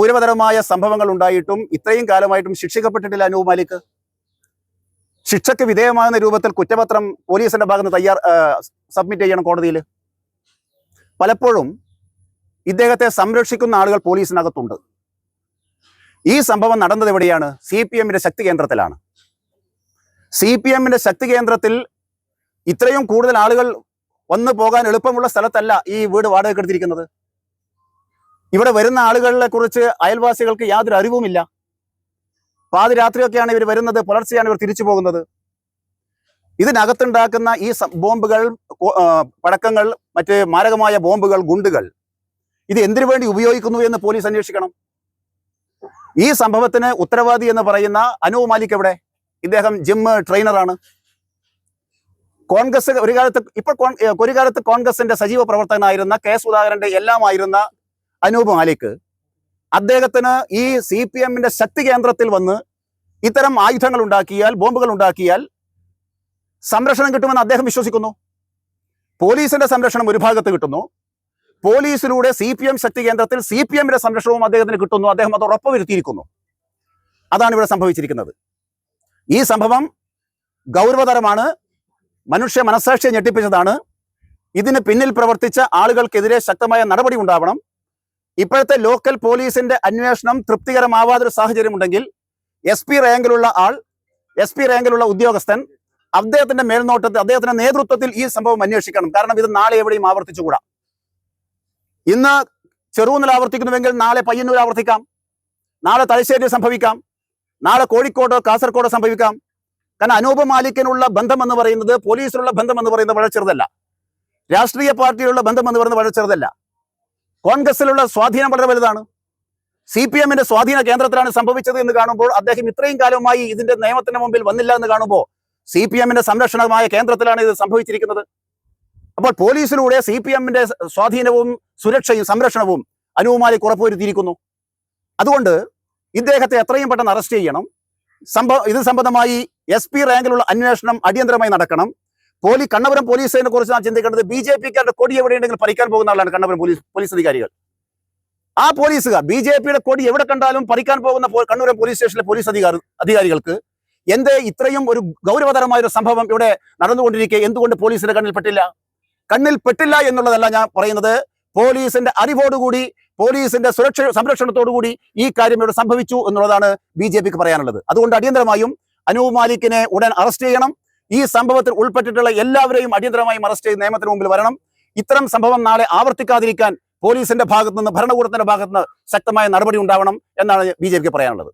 ഗൗരവതരമായ സംഭവങ്ങൾ ഉണ്ടായിട്ടും ഇത്രയും കാലമായിട്ടും ശിക്ഷിക്കപ്പെട്ടിട്ടില്ല അനൂപ് മാലിക്. ശിക്ഷയ്ക്ക് വിധേയമാകുന്ന രൂപത്തിൽ കുറ്റപത്രം പോലീസിന്റെ ഭാഗത്ത് തയ്യാർ സബ്മിറ്റ് ചെയ്യണം കോടതിയിൽ. പലപ്പോഴും ഇദ്ദേഹത്തെ സംരക്ഷിക്കുന്ന ആളുകൾ പോലീസിനകത്തുണ്ട്. ഈ സംഭവം നടന്നത് എവിടെയാണ്? സി പി എമ്മിന്റെ ശക്തി കേന്ദ്രത്തിലാണ്. സി പി എമ്മിന്റെ ശക്തി കേന്ദ്രത്തിൽ ഇത്രയും കൂടുതൽ ആളുകൾ വന്നു പോകാൻ എളുപ്പമുള്ള സ്ഥലത്തല്ല ഈ വീട് വാടകയ്ക്ക് എടുത്തിരിക്കുന്നത്. ഇവിടെ വരുന്ന ആളുകളെ കുറിച്ച് അയൽവാസികൾക്ക് യാതൊരു അറിവുമില്ല. പാതിരാത്രിയൊക്കെയാണ് ഇവർ വരുന്നത്. പുലർച്ചെയാണ് ഇവർ തിരിച്ചു പോകുന്നത്. ഇതിനകത്തുണ്ടാക്കുന്ന ഈ ബോംബുകൾ പടക്കങ്ങൾ മറ്റ് മാരകമായ ബോംബുകൾ ഗുണ്ടുകൾ ഇത് എന്തിനു വേണ്ടി ഉപയോഗിക്കുന്നു എന്ന് പോലീസ് അന്വേഷിക്കണം. ഈ സംഭവത്തിന് ഉത്തരവാദി എന്ന് പറയുന്ന അനൂപ് മാലിക് എവിടെ? ഇദ്ദേഹം ജിം ട്രെയിനറാണ്. കോൺഗ്രസ് ഒരു കാലത്ത് ഇപ്പോൾ ഒരു കാലത്ത് കോൺഗ്രസിന്റെ സജീവ പ്രവർത്തകനായിരുന്ന കെ സുധാകരന്റെ എല്ലാമായിരുന്ന അനൂപ് മാലിക്. അദ്ദേഹത്തിന് ഈ സി പി എമ്മിന്റെ ശക്തി കേന്ദ്രത്തിൽ വന്ന് ഇത്തരം ആയുധങ്ങൾ ഉണ്ടാക്കിയാൽ ബോംബുകൾ ഉണ്ടാക്കിയാൽ സംരക്ഷണം കിട്ടുമെന്ന് അദ്ദേഹം വിശ്വസിക്കുന്നു. പോലീസിന്റെ സംരക്ഷണം ഒരു ഭാഗത്ത് കിട്ടുന്നു. പോലീസിലൂടെ സി പി എം ശക്തി കേന്ദ്രത്തിൽ സി പി എമ്മിന്റെ സംരക്ഷണവും അദ്ദേഹത്തിന് കിട്ടുന്നു. അദ്ദേഹം അത് ഉറപ്പുവരുത്തിയിരിക്കുന്നു അതാണ് ഇവിടെ സംഭവിച്ചിരിക്കുന്നത്. ഈ സംഭവം ഗൗരവതരമാണ്. മനുഷ്യ മനസാക്ഷിയെ ഞെട്ടിപ്പിച്ചതാണ്. ഇതിന് പിന്നിൽ പ്രവർത്തിച്ച ആളുകൾക്കെതിരെ ശക്തമായ നടപടി ഉണ്ടാവണം. ഇപ്പോഴത്തെ ലോക്കൽ പോലീസിന്റെ അന്വേഷണം തൃപ്തികരമാവാതൊരു സാഹചര്യം ഉണ്ടെങ്കിൽ എസ് പി റാങ്കിലുള്ള ആൾ എസ് പി റാങ്കിലുള്ള ഉദ്യോഗസ്ഥൻ അദ്ദേഹത്തിന്റെ മേൽനോട്ടത്തിൽ അദ്ദേഹത്തിന്റെ നേതൃത്വത്തിൽ ഈ സംഭവം അന്വേഷിക്കണം. കാരണം ഇത് നാളെ എവിടെയും ആവർത്തിച്ചുകൂടാ. ഇന്ന് ചെറുകുന്നിൽ ആവർത്തിക്കുന്നുവെങ്കിൽ നാളെ പയ്യന്നൂർ ആവർത്തിക്കാം. നാളെ തലശ്ശേരി സംഭവിക്കാം. നാളെ കോഴിക്കോട് കാസർഗോഡ് സംഭവിക്കാം. കാരണം അനൂപ് മാലിക്കിനുള്ള ബന്ധം എന്ന് പറയുന്നത് പോലീസിലുള്ള ബന്ധം എന്ന് പറയുന്നത് വളരെ ചെറുതല്ല. രാഷ്ട്രീയ പാർട്ടിയിലുള്ള ബന്ധം എന്ന് പറയുന്നത് വളരെ ചെറുതല്ല. കോൺഗ്രസിലുള്ള സ്വാധീനം വളരെ വലുതാണ്. സി പി എമ്മിന്റെ സ്വാധീന കേന്ദ്രത്തിലാണ് സംഭവിച്ചത് എന്ന് കാണുമ്പോൾ അദ്ദേഹം ഇത്രയും കാലമായി ഇതിന്റെ നിയമത്തിന്റെ മുമ്പിൽ വന്നില്ല എന്ന് കാണുമ്പോൾ സി പി എമ്മിന്റെ സംരക്ഷണമായ കേന്ദ്രത്തിലാണ് ഇത് സംഭവിച്ചിരിക്കുന്നത്. അപ്പോൾ പോലീസിലൂടെ സി പി എമ്മിന്റെ സ്വാധീനവും സുരക്ഷയും സംരക്ഷണവും അനുവുമായി ഉറപ്പുവരുത്തിയിരിക്കുന്നു. അതുകൊണ്ട് ഇദ്ദേഹത്തെ എത്രയും പെട്ടെന്ന് അറസ്റ്റ് ചെയ്യണം. സംഭവം ഇത് സംബന്ധമായി എസ് പി റാങ്കിലുള്ള അന്വേഷണം അടിയന്തരമായി നടക്കണം. പോലീ കണ്ണപുരം പോലീസിനെ കുറിച്ച് നാം ചിന്തിക്കേണ്ടത് ബി ജെ പിക്കാരുടെ കൊടി എവിടെയുണ്ടെങ്കിലും പറിക്കാൻ പോകുന്ന ആളാണ് കണ്ണപുരം പോലീസ് പോലീസ് അധികാരികൾ. ആ പോലീസുകാർ ബി ജെ പിയുടെ കൊടി എവിടെ കണ്ടാലും പറിക്കാൻ പോകുന്ന കണ്ണൂരം പോലീസ് സ്റ്റേഷനിലെ പോലീസ് അധികാരി അധികാരികൾക്ക് എന്ത് ഇത്രയും ഒരു ഗൗരവതരമായ ഒരു സംഭവം ഇവിടെ നടന്നുകൊണ്ടിരിക്കെ? എന്തുകൊണ്ട് പോലീസിന്റെ കണ്ണിൽ പെട്ടില്ല? കണ്ണിൽ പെട്ടില്ല എന്നുള്ളതല്ല ഞാൻ പറയുന്നത്. പോലീസിന്റെ അറിവോടുകൂടി പോലീസിന്റെ സുരക്ഷ സംരക്ഷണത്തോടുകൂടി ഈ കാര്യം ഇവിടെ സംഭവിച്ചു എന്നുള്ളതാണ് ബി ജെ പിക്ക് പറയാനുള്ളത്. അതുകൊണ്ട് അടിയന്തരമായും അനൂപ് മാലിക്കിനെ ഉടൻ അറസ്റ്റ് ചെയ്യണം. ഈ സംഭവത്തിൽ ഉൾപ്പെട്ടിട്ടുള്ള എല്ലാവരെയും അടിയന്തരമായും അറസ്റ്റ് ചെയ്ത് നിയമത്തിന് മുമ്പിൽ വരണം. ഇത്തരം സംഭവം നാളെ ആവർത്തിക്കാതിരിക്കാൻ പോലീസിന്റെ ഭാഗത്തുനിന്ന് ഭരണകൂടത്തിന്റെ ഭാഗത്തുനിന്ന് ശക്തമായ നടപടി ഉണ്ടാവണം എന്നാണ് ബി പറയാനുള്ളത്.